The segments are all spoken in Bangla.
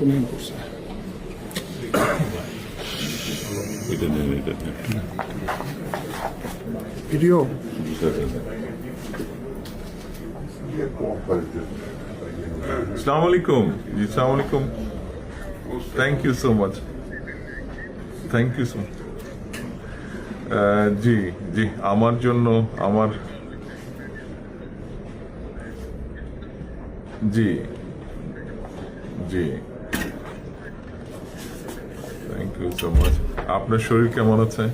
ফোন করছে ভিডিও আসসালামু আলাইকুম জি আসসালামু আলাইকুম thank you so much thank you so much জি জি আমার জন্য আমার জি জি আপনার শরীর কেমন আছে?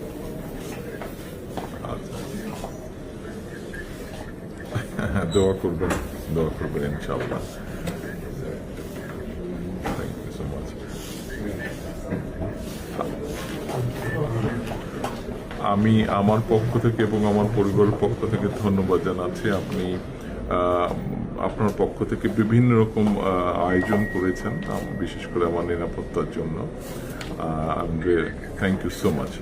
আচ্ছা। দোয়া করবেন দোয়া করবেন মাচ আমি আমার পক্ষ থেকে এবং আমার পরিবারের পক্ষ থেকে ধন্যবাদ জানাচ্ছি। আপনি আপনার পক্ষ থেকে বিভিন্ন রকম আয়োজন করেছেন বিশেষ করে আমার নিরাপত্তার জন্য। Thank you so much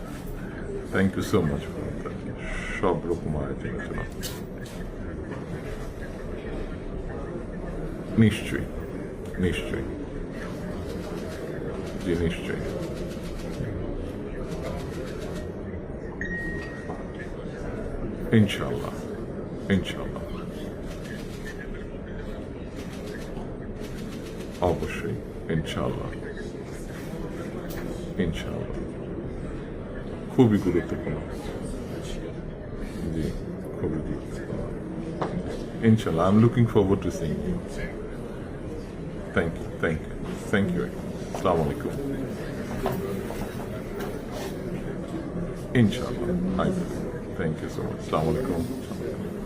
thank you so much সব রকম আয়োজনের জন্য নিশ্চয়ই নিশ্চয়ই। জি, নিশ্চয়ই। ইনশাল্লাহ ইনশাল্লাহ অবশ্যই ইনশাল্লাহ ইনশাল্লাহ খুবই গুরুত্বপূর্ণ জি খুবই গুরুত্বপূর্ণ ইনশাল্লাহ I am looking forward to seeing you thank you thank you thank you আসসালামু আলাইকুম ইনশাল্লাহ থ্যাংক ইউ সো মাচ আসসালামু আলাইকুম